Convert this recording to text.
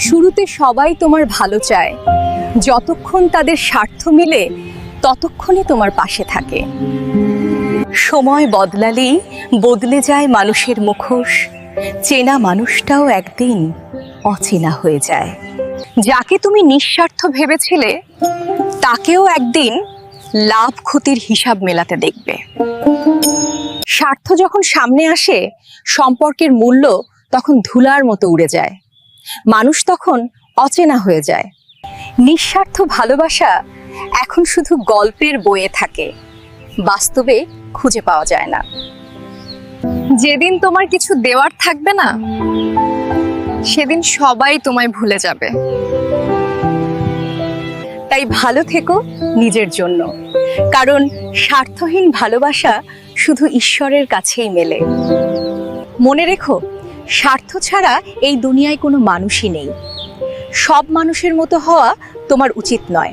শুরুতে সবাই তোমার ভালো চায়। যতক্ষণ তাদের স্বার্থ মিলে, ততক্ষণই তোমার পাশে থাকে। সময় বদলালেই বদলে যায় মানুষের মুখোশ। চেনা মানুষটাও একদিন অচেনা হয়ে যায়। যাকে তুমি নিঃস্বার্থ ভেবেছিলে, তাকেও একদিন লাভ ক্ষতির হিসাব মেলাতে দেখবে। স্বার্থ যখন সামনে আসে, সম্পর্কের মূল্য তখন ধুলার মতো উড়ে যায়। মানুষ তখন অচেনা হয়ে যায়। নিঃস্বার্থ ভালোবাসা এখন শুধু গল্পের বইয়ে থাকে, বাস্তবে খুঁজে পাওয়া যায় না। যেদিন তোমার কিছু দেওয়ার থাকবে না, সেদিন সবাই তোমায় ভুলে যাবে। তাই ভালো থেকো নিজের জন্য, কারণ স্বার্থহীন ভালোবাসা শুধু ঈশ্বরের কাছেই মেলে। মনে রেখো স্বার্থ ছাড়া এই দুনিয়ায় কোনো মানুষই নেই। সব মানুষের মতো হওয়া তোমার উচিত নয়।